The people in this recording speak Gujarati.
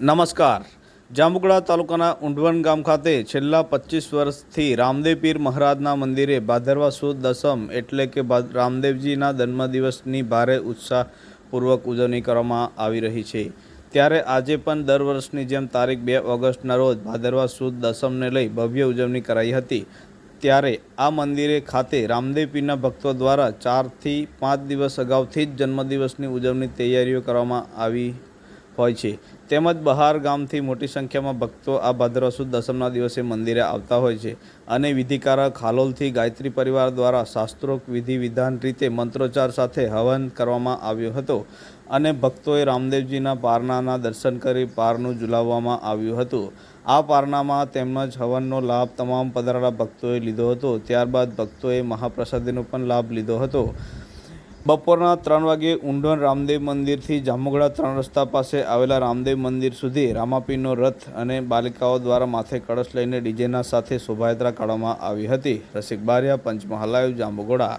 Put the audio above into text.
નમસ્કાર. જાંબુગડા તાલુકાના ઊંઢવણ ગામ ખાતે છેલ્લા પચીસ વર્ષથી રામદેવ પીર મહારાજના મંદિરે ભાદરવા સુદ દસમ એટલે કે રામદેવજીના જન્મદિવસની ભારે ઉત્સાહપૂર્વક ઉજવણી કરવામાં આવી રહી છે. ત્યારે આજે પણ દર વર્ષની જેમ તારીખ બે ઓગસ્ટના રોજ ભાદરવા સુદ દસમને લઈ ભવ્ય ઉજવણી કરાઈ હતી. ત્યારે આ મંદિરે ખાતે રામદેવ પીરના ભક્તો દ્વારા ચારથી પાંચ દિવસ અગાઉથી જ જન્મદિવસની ઉજવણી તૈયારીઓ કરવામાં આવી હોય છે. તેમજ બહાર ગામથી મોટી સંખ્યામાં ભક્તો આ ભાદરવા સુદ દસમના દિવસે મંદિરે આવતા હોય છે અને વિધિકારક હાલોલથી ગાયત્રી પરિવાર દ્વારા શાસ્ત્રોક્ત વિધિ વિધાન રીતે મંત્રોચ્ચાર સાથે હવન કરવામાં આવ્યો હતો અને ભક્તોએ રામદેવજીના પારનાના દર્શન કરી પારનું ઝુલાવવામાં આવ્યું હતું. આ પારનામાં તેમજ હવનનો લાભ તમામ પધારેલા ભક્તોએ લીધો હતો. ત્યારબાદ ભક્તોએ મહાપ્રસાદીનો પણ લાભ લીધો હતો. બપોરના ત્રણ વાગે ઊંઢણ રામદેવ મંદિરથી જામુગડા ત્રણ રસ્તા પાસે આવેલા રામદેવ મંદિર સુધી રામાપીનો રથ અને બાલિકાઓ દ્વારા માથે કળશ લઈને ડીજેના સાથે શોભાયાત્રા કાઢવામાં આવી હતી. રસિક બારિયા, પંચમહાલ જાંબુગોડા